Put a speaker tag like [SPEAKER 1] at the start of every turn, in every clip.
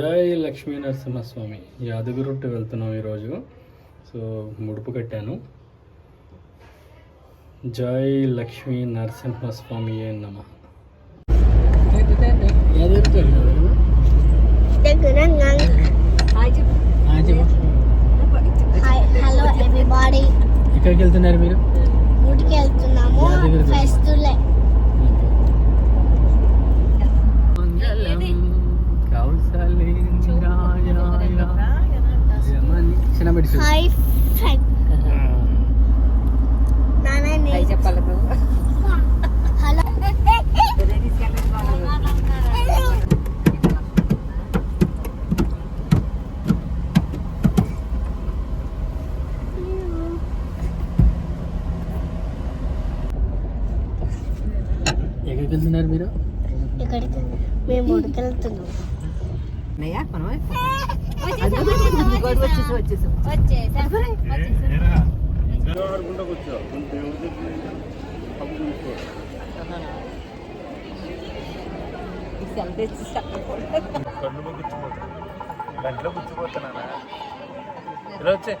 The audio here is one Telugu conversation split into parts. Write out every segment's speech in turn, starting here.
[SPEAKER 1] జై లక్ష్మీ నరసింహస్వామి. యాదగిరిట్టు వెళ్తున్నాం ఈరోజు. సో ముడుపు కట్టాను. జై లక్ష్మీ నరసింహస్వామి ఏ నమ. ఎక్కడికి వెళ్తున్నారు మీరు? చిన్నబడి
[SPEAKER 2] హాయ్ ఫ్రెండ్ నాన్న
[SPEAKER 3] చెప్పాలి
[SPEAKER 2] హలో.
[SPEAKER 1] ఎక్కడికి వెళ్తున్నారు మీరు?
[SPEAKER 2] ఇక్కడికి మేము ఊటికి
[SPEAKER 3] అన్నయ్య మనం వచ్చేసి వచ్చేసి సెల్ తెచ్చి
[SPEAKER 4] కళ్ళు గుచ్చిపోతా గంటలో గుచ్చిపోతానా ఇలా వచ్చే.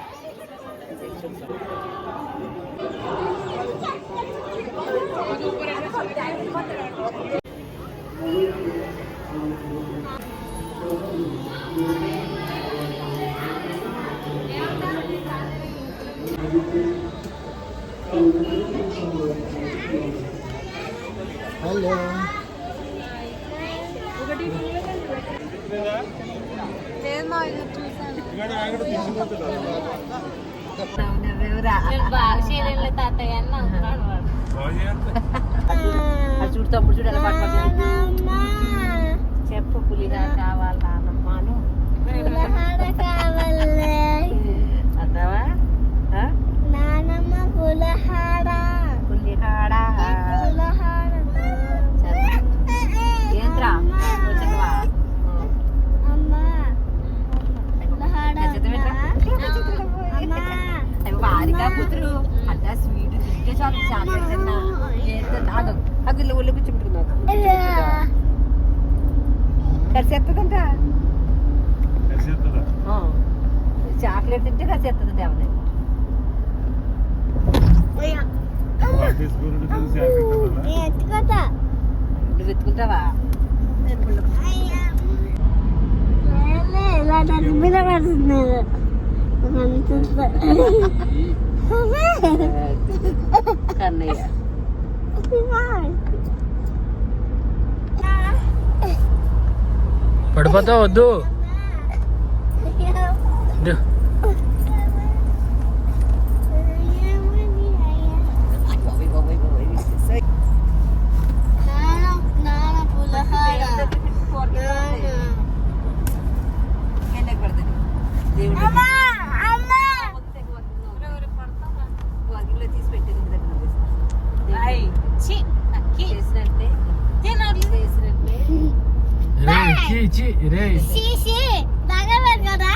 [SPEAKER 1] హలో
[SPEAKER 3] అది చూడు తమ్ముడు చూడు ఎలా పట్టుకుంటాడు చెప్పు తింటే చాక్లెట్ తిన్నా ఏంటంటే ఆగ అగ్గిలో ఒళ్ళు కూర్చుంటున్నావు చాక్లెట్ తింటే కసి ఎత్తది
[SPEAKER 4] ఆఫీస్
[SPEAKER 3] నువ్వు
[SPEAKER 2] ఇలా
[SPEAKER 3] కన్నయ్య
[SPEAKER 1] పడిపోతావు? వద్దు.
[SPEAKER 3] తీసి పెట్టింది చేసినట్టే. చేసినట్టే.
[SPEAKER 1] రే చి చి రే.
[SPEAKER 2] ఛీ, ఛీ, తాగలేదు కదా?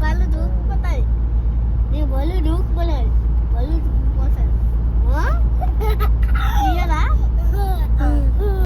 [SPEAKER 3] పళ్ళు